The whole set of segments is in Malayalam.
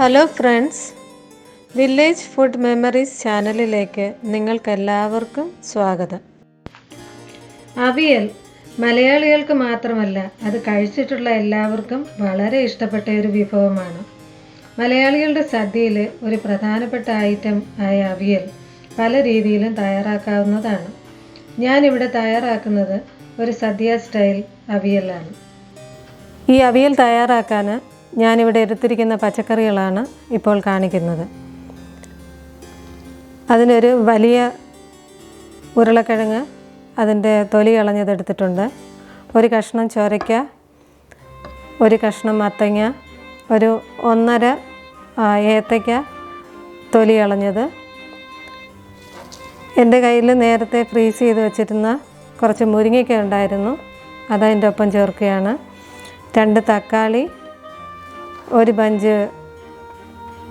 Hello friends village food memories ചാനലിലേക്ക് നിങ്ങൾക്കെല്ലാവർക്കും സ്വാഗതം. അവിയൽ മലയാളികൾക്ക് മാത്രമല്ല അത് കഴിച്ചിട്ടുള്ള എല്ലാവർക്കും വളരെ ഇഷ്ടപ്പെട്ട ഒരു വിഭവമാണ്. മലയാളികളുടെ സദ്യയിൽ ഒരു പ്രധാനപ്പെട്ട ഐറ്റം ആയ അവിയൽ പല രീതിയിലും തയ്യാറാക്കാവുന്നതാണ്. ഞാനിവിടെ തയ്യാറാക്കുന്നത് ഒരു സദ്യ സ്റ്റൈൽ അവിയലാണ്. ഈ അവിയൽ തയ്യാറാക്കാൻ ഞാനിവിടെ എടുത്തിരിക്കുന്ന പച്ചക്കറികളാണ് ഇപ്പോൾ കാണിക്കുന്നത്. അതിനൊരു വലിയ ഉരുളക്കിഴങ്ങ് അതിന്റെ തൊലി കളഞ്ഞതെടുത്തിട്ടുണ്ട് ഒരു കഷ്ണം ചോരയ്ക്ക ഒരു കഷ്ണം മത്തങ്ങ ഒരു ഒന്നര ഏത്തയ്ക്ക തൊലി കളഞ്ഞത്. എന്റെ കയ്യിൽ നേരത്തെ ഫ്രീസ് ചെയ്ത് വെച്ചിരുന്ന കുറച്ച് മുരിങ്ങയ്ക്ക ഉണ്ടായിരുന്നു. അതതിന്റെ ഒപ്പം ചേർക്കുകയാണ്. രണ്ട് തക്കാളി ഒരു പഞ്ച്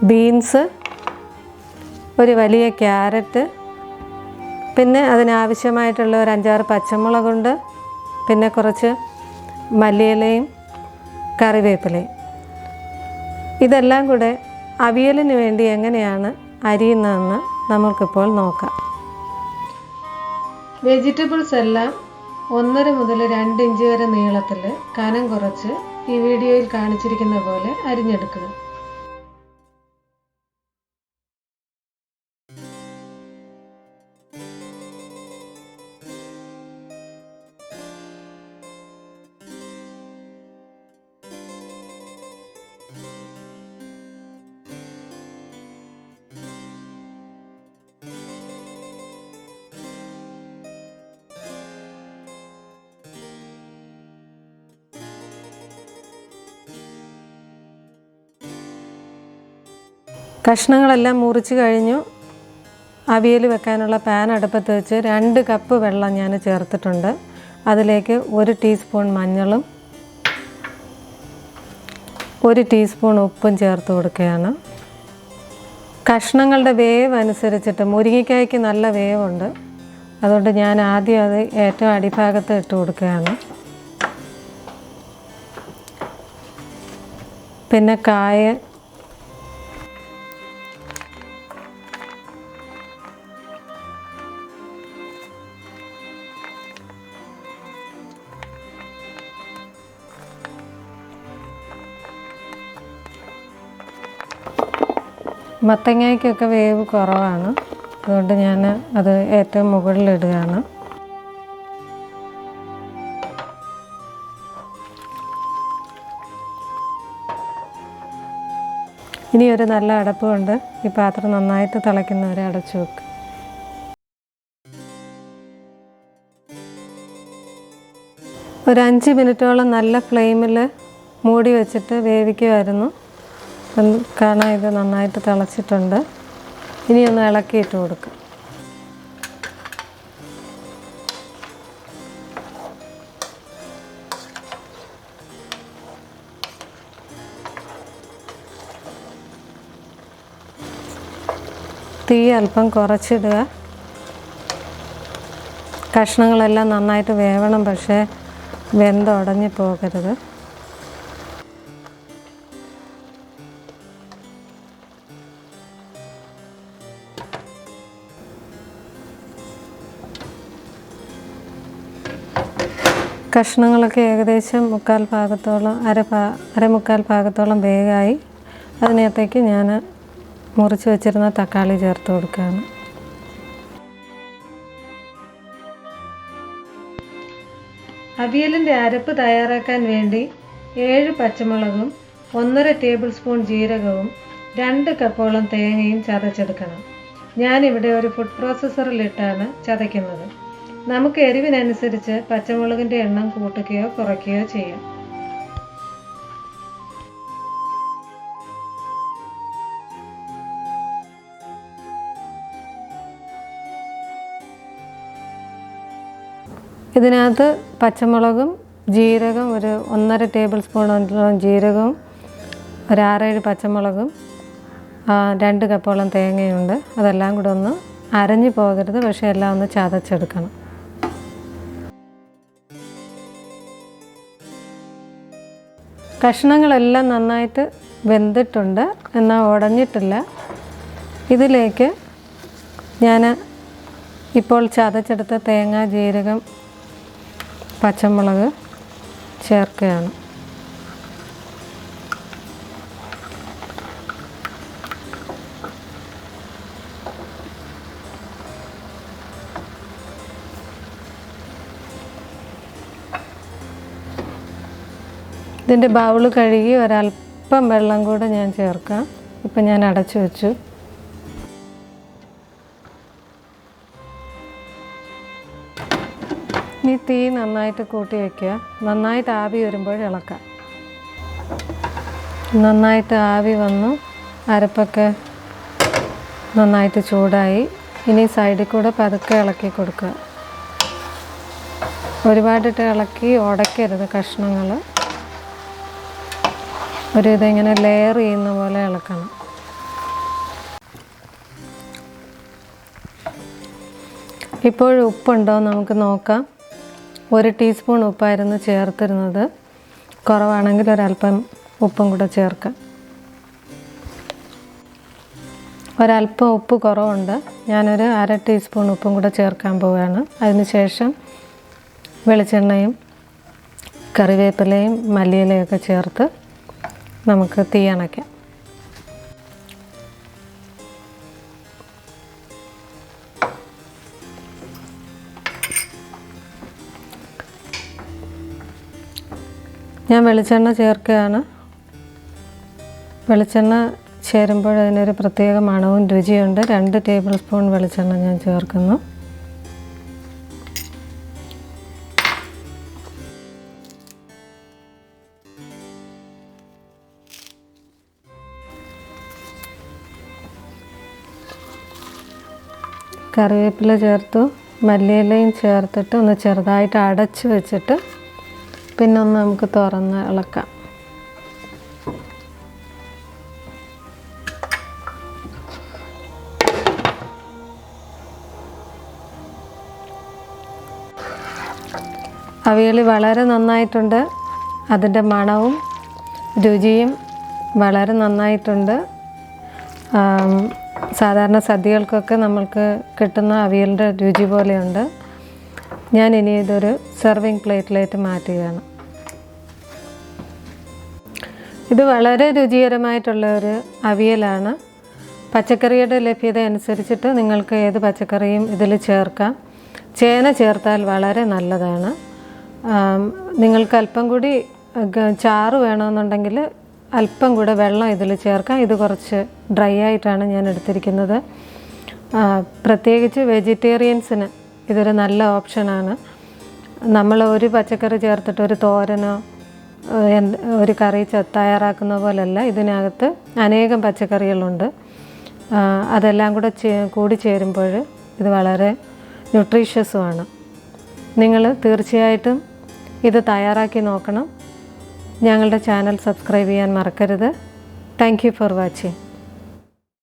ബീൻസ് ഒരു വലിയ ക്യാരറ്റ് പിന്നെ അതിനാവശ്യമായിട്ടുള്ള ഒരു അഞ്ചാറ് പച്ചമുളകുണ്ട് പിന്നെ കുറച്ച് മല്ലിയിലയും കറിവേപ്പിലയും. ഇതെല്ലാം കൂടെ അവിയലിന് വേണ്ടി എങ്ങനെയാണ് അരിയുന്നതെന്ന് നമുക്കിപ്പോൾ നോക്കാം. വെജിറ്റബിൾസ് എല്ലാം ഒന്നര മുതൽ രണ്ട് ഇഞ്ച് വരെ നീളത്തിൽ കനം കുറച്ച് ഈ വീഡിയോയിൽ കാണിച്ചിരിക്കുന്ന പോലെ അരിഞ്ഞെടുക്കുക കഷ്ണങ്ങളെല്ലാം മുറിച്ച് കഴിഞ്ഞു. അവിയൽ വെക്കാനുള്ള പാൻ അടുപ്പത്ത് വെച്ച് രണ്ട് കപ്പ് വെള്ളം ഞാൻ ചേർത്തിട്ടുണ്ട്. അതിലേക്ക് ഒരു ടീസ്പൂൺ മഞ്ഞളും ഒരു ടീസ്പൂൺ ഉപ്പും ചേർത്ത് കൊടുക്കുകയാണ്. കഷ്ണങ്ങളുടെ വേവ് അനുസരിച്ചിട്ട് മുരിങ്ങയ്ക്കായ്ക്ക് നല്ല വേവുണ്ട്. അതുകൊണ്ട് ഞാൻ ആദ്യം അത് ഏറ്റവും അടിഭാഗത്ത് ഇട്ട് കൊടുക്കുകയാണ്. പിന്നെ കായ മത്തങ്ങയ്ക്കൊക്കെ വേവ് കുറവാണ്. അതുകൊണ്ട് ഞാൻ അത് ഏറ്റവും മുകളിലിടുകയാണ് ഇനി ഒരു നല്ല അടപ്പ് കൊണ്ട് ഈ പാത്രം നന്നായിട്ട് തിളയ്ക്കുന്നവരെ അടച്ചു വെക്കും. ഒരു അഞ്ച് മിനിറ്റോളം നല്ല ഫ്ലെയിമിൽ മൂടി വെച്ചിട്ട് വേവിക്കുമായിരുന്നു കാണാൻ ഇത് നന്നായിട്ട് തിളച്ചിട്ടുണ്ട്. ഇനി ഒന്ന് ഇളക്കിയിട്ട് കൊടുക്കുക തീ അല്പം കുറച്ചിടുക. കഷ്ണങ്ങളെല്ലാം നന്നായിട്ട് വേവണം പക്ഷേ വെന്തുടഞ്ഞു പോകരുത്. കഷ്ണങ്ങളൊക്കെ ഏകദേശം മുക്കാൽ ഭാഗത്തോളം അര ഭാ അരമുക്കാൽ ഭാഗത്തോളം വേഗമായി അതിനകത്തേക്ക് ഞാൻ മുറിച്ച് വെച്ചിരുന്ന തക്കാളി ചേർത്ത് കൊടുക്കുകയാണ്. അവിയലിന്റെ അരപ്പ് തയ്യാറാക്കാൻ വേണ്ടി ഏഴ് പച്ചമുളകും ഒന്നര ടേബിൾ സ്പൂൺ ജീരകവും രണ്ട് കപ്പോളം തേങ്ങയും ചതച്ചെടുക്കണം. ഞാനിവിടെ ഒരു ഫുഡ് പ്രോസസ്സറിലിട്ടാണ് ചതയ്ക്കുന്നത്. നമുക്ക് എരിവിനനുസരിച്ച് പച്ചമുളകിന്റെ എണ്ണം കൂട്ടുകയോ കുറയ്ക്കുകയോ ചെയ്യാം. ഇതിനകത്ത് പച്ചമുളകും ജീരകം ഒരു ഒന്നര ടേബിൾ സ്പൂണോളം ജീരകവും ഒരു ആറേഴ് പച്ചമുളകും രണ്ട് കപ്പോളം തേങ്ങയുണ്ട്. അതെല്ലാം കൂടെ ഒന്ന് അരഞ്ഞു പോകരുത് പക്ഷേ എല്ലാം ഒന്ന് ചതച്ചെടുക്കണം. കഷ്ണങ്ങളെല്ലാം നന്നായിട്ട് വെന്തിട്ടുണ്ട്. എന്നാൽ ഉടഞ്ഞിട്ടില്ല. ഇതിലേക്ക് ഞാൻ ഇപ്പോൾ ചതച്ചെടുത്ത തേങ്ങ ജീരകം പച്ചമുളക് ചേർക്കുകയാണ്. ഇതിന്റെ ബൗൾ കഴുകി ഒരല്പം വെള്ളം കൂടെ ഞാൻ ചേർക്കാം. ഇപ്പം ഞാൻ അടച്ചു വെച്ചു. ഇനി തീ നന്നായിട്ട് കൂട്ടി വയ്ക്കുക നന്നായിട്ട് ആവി വരുമ്പോൾ ഇളക്കാം. നന്നായിട്ട് ആവി വന്നു. അരപ്പൊക്കെ നന്നായിട്ട് ചൂടായി. ഇനി സൈഡിൽ കൂടെ പതുക്കെ ഇളക്കി കൊടുക്കുക. ഒരുപാടിട്ട് ഇളക്കി ഉടയ്ക്കരുത് കഷ്ണങ്ങൾ ഒരു ഇതിങ്ങനെ ലെയർ ചെയ്യുന്ന പോലെ ഇളക്കണം ഇപ്പോഴും ഉപ്പുണ്ടോ നമുക്ക് നോക്കാം. ഒരു ടീസ്പൂൺ ഉപ്പായിരുന്നു ചേർത്തിരുന്നത്. കുറവാണെങ്കിൽ ഒരല്പം ഉപ്പും കൂടെ ചേർക്കാം. ഒരല്പം ഉപ്പ് കുറവുണ്ട്. ഞാനൊരു അര ടീസ്പൂൺ ഉപ്പും കൂടെ ചേർക്കാൻ പോവുകയാണ്. അതിനുശേഷം വെളിച്ചെണ്ണയും കറിവേപ്പിലയും മല്ലിയിലയും ഒക്കെ ചേർത്ത് നമുക്ക് തീ അണയ്ക്കാം. ഞാൻ വെളിച്ചെണ്ണ ചേർക്കുകയാണ്. വെളിച്ചെണ്ണ ചേരുമ്പോൾ അതിനൊരു പ്രത്യേക മണവും രുചിയുണ്ട്. രണ്ട് ടേബിൾ സ്പൂൺ വെളിച്ചെണ്ണ ഞാൻ ചേർക്കുന്നു. കറിവേപ്പില ചേർത്തു മല്ലിയിലയും ചേർത്തിട്ട് ഒന്ന് ചെറുതായിട്ട് അടച്ചു വെച്ചിട്ട് പിന്നെ ഒന്ന് നമുക്ക് തുറന്ന് ഇളക്കാം. അവിയൽ വളരെ നന്നായിട്ടുണ്ട്. അതിന്റെ മണവും രുചിയും വളരെ നന്നായിട്ടുണ്ട്. സാധാരണ സദ്യകൾക്കൊക്കെ നമ്മൾക്ക് കിട്ടുന്ന അവിയലിന്റെ രുചി പോലെയുണ്ട്. ഞാൻ ഇനി ഇതൊരു സെർവിങ് പ്ലേറ്റിലേക്ക് മാറ്റുകയാണ്. ഇത് വളരെ രുചികരമായിട്ടുള്ള ഒരു അവിയലാണ്. പച്ചക്കറിയുടെ ലഭ്യത അനുസരിച്ചിട്ട് നിങ്ങൾക്ക് ഏത് പച്ചക്കറിയും ഇതിൽ ചേർക്കാം. ചേന ചേർത്താൽ വളരെ നല്ലതാണ്. നിങ്ങൾക്ക് അല്പം കൂടി ചാറ് വേണമെന്നുണ്ടെങ്കിൽ അല്പം കൂടെ വെള്ളം ഇതിൽ ചേർക്കാം. ഇത് കുറച്ച് ഡ്രൈ ആയിട്ടാണ് ഞാൻ എടുത്തിരിക്കുന്നത്. പ്രത്യേകിച്ച് വെജിറ്റേറിയൻസിന് ഇതൊരു നല്ല ഓപ്ഷനാണ്. നമ്മൾ ഒരു പച്ചക്കറി ചേർത്തിട്ട് ഒരു തോരനോ ഒരു കറി തയ്യാറാക്കുന്ന പോലല്ല. ഇതിനകത്ത് അനേകം പച്ചക്കറികളുണ്ട്. അതെല്ലാം കൂടെ കൂടി ചേരുമ്പോൾ ഇത് വളരെ ന്യൂട്രീഷ്യസുമാണ് നിങ്ങൾ തീർച്ചയായിട്ടും ഇത് തയ്യാറാക്കി നോക്കണം. ഞങ്ങളുടെ ചാനൽ സബ്സ്ക്രൈബ് ചെയ്യാൻ മറക്കരുത്. Thank for watching